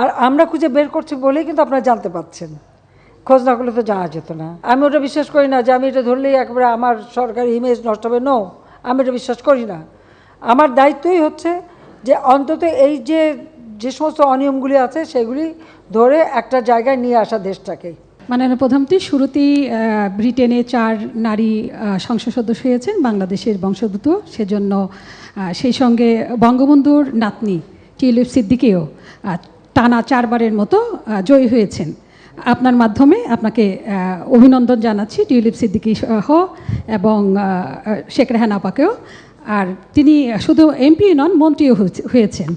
আর আমরা খুঁজে বের করছি বলেই কিন্তু আপনারা জানতে পাচ্ছেন। খোঁজ না করলে তো জানা যেত না। আমি ওটা বিশ্বাস করি না যে আমি এটা ধরলেই একবারে আমার সরকারি ইমেজ নষ্ট হবে। নো আমি এটা বিশ্বাস করি না। আমার দায়িত্বই হচ্ছে যে অন্তত এই যে যে সমস্ত অনিয়মগুলি আছে সেগুলি ধরে একটা জায়গায় নিয়ে আসা দেশটাকে। মাননীয় প্রধানমন্ত্রী, শুরুতেই ব্রিটেনে চার নারী সংসদ সদস্য হয়েছেন। বাংলাদেশের বংশোদ্ভূত। সেজন্য সেই সঙ্গে বঙ্গবন্ধুর নাতনি, টিউলিপ সিদ্দিকেও টানা চারবারের মতো জয়ী হয়েছেন। আপনার মাধ্যমে আপনাকে অভিনন্দন জানাচ্ছি টিউলিপ সিদ্দিকি সহ এবং শেখ রেহান আপাকেও। আর তিনি শুধু এমপি নন, মন্ত্রীও হয়েছে- হয়েছেন।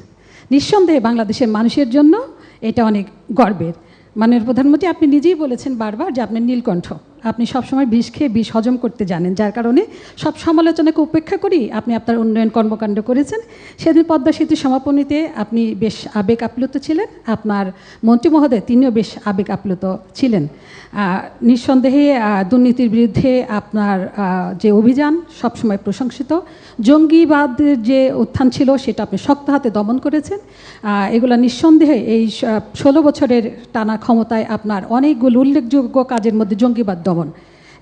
নিঃসন্দেহে বাংলাদেশের মানুষের জন্য এটা অনেক গর্বের। মাননীয় প্রধানমন্ত্রী, আপনি নিজেই বলেছেন বারবার যে আপনি নীলকণ্ঠ। আপনি সবসময় বিষ খেয়ে বিষ হজম করতে জানেন, যার কারণে সব সমালোচনাকে উপেক্ষা করি আপনি আপনার উন্নয়ন কর্মকাণ্ড করেছেন। সেদিন পদ্মা সেতু সমাপনীতে আপনি বেশ আবেগ আপ্লুত ছিলেন। আপনার মন্ত্রী মহোদয় তিনিও বেশ আবেগ আপ্লুত ছিলেন। নিঃসন্দেহে দুর্নীতির বিরুদ্ধে আপনার যে অভিযান সবসময় প্রশংসিত। জঙ্গিবাদের যে উত্থান ছিল, সেটা আপনি শক্ত হাতে দমন করেছেন। এগুলো নিঃসন্দেহে এই ষোলো বছরের টানা ক্ষমতায় আপনার অনেকগুলো উল্লেখযোগ্য কাজের মধ্যে জঙ্গিবাদ দমন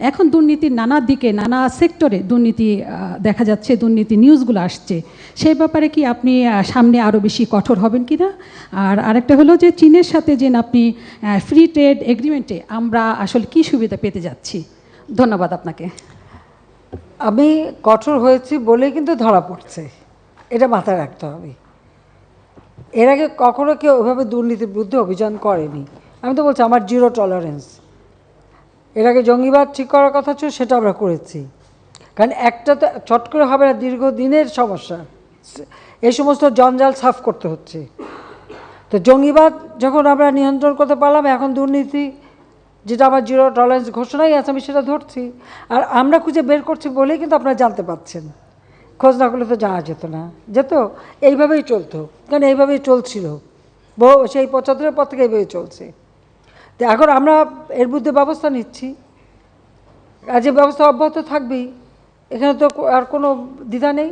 এখন দুর্নীতির নানা দিকে, নানা সেক্টরে দুর্নীতি দেখা যাচ্ছে, দুর্নীতি নিউজগুলো আসছে। সেই ব্যাপারে কি আপনি সামনে আরও বেশি কঠোর হবেন কি না আর আরেকটা হলো যে চীনের সাথে যে আপনি ফ্রি ট্রেড এগ্রিমেন্টে আমরা আসলে কি সুবিধা পেতে যাচ্ছি? ধন্যবাদ আপনাকে। আমি কঠোর হয়েছি বলেই কিন্তু ধরা পড়ছে। এটা মাথায় রাখতে হবে। এর আগে কখনো কেউ ওইভাবে দুর্নীতির বিরুদ্ধে অভিযান করেনি। আমি তো বলছি আমার জিরো টলারেন্স আগে জঙ্গিবাদ ঠিক করার কথা ছিল, সেটা আমরা করেছি। কারণ একটা তো চট করে হবে না, দীর্ঘদিনের সমস্যা। এই সমস্ত জঞ্জাল সাফ করতে হচ্ছে। তো জঙ্গিবাদ যখন আমরা নিয়ন্ত্রণ করতে পারলাম, এখন দুর্নীতি, যেটা আমার জিরো টলারেন্স ঘোষণাই আছে, আমি সেটা ধরছি। আর আমরা খুঁজে বের করছি বলেই কিন্তু আপনারা জানতে পাচ্ছেন খোঁজ না করলে তো জানা যেত না। যেত, এইভাবেই চলতো। কারণ এইভাবেই চলছিল। বহু সেই পঁচাত্তরের পর থেকে এইভাবেই চলছে। তো এখন আমরা এর বিরুদ্ধে ব্যবস্থা নিচ্ছি। যে ব্যবস্থা অব্যাহত থাকবেই এখানে তো আর কোনো দ্বিধা নেই।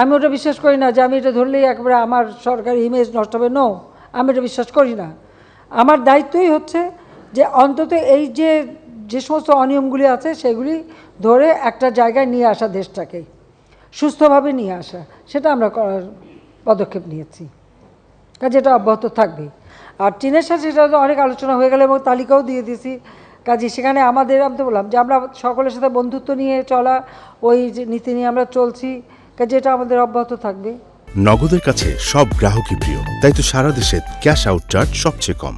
আমি ওটা বিশ্বাস করি না যে আমি এটা ধরলেই একবারে আমার সরকারি ইমেজ নষ্ট হবে। নো আমি এটা বিশ্বাস করি না। আমার দায়িত্বই হচ্ছে যে অন্তত এই যে যে সমস্ত অনিয়মগুলি আছে, সেগুলি ধরে একটা জায়গায় নিয়ে আসা দেশটাকে। সুস্থভাবে নিয়ে আসা, সেটা আমরা করার পদক্ষেপ নিয়েছি। কাজে এটা অব্যাহত থাকবে। আর চীনের সাথে সেটা অনেক আলোচনা হয়ে গেল এবং তালিকাও দিয়ে দিছি কাজে সেখানে আমাদের আমি তো বললাম যে আমরা সকলের সাথে বন্ধুত্ব নিয়ে চলা, ওই যে নীতি নিয়ে আমরা চলছি কাজে এটা আমাদের অব্যাহত থাকবে। নগদের কাছে সব গ্রাহকই প্রিয়, তাই তো সারা দেশে ক্যাশ আউট চার্জ সবচেয়ে কম।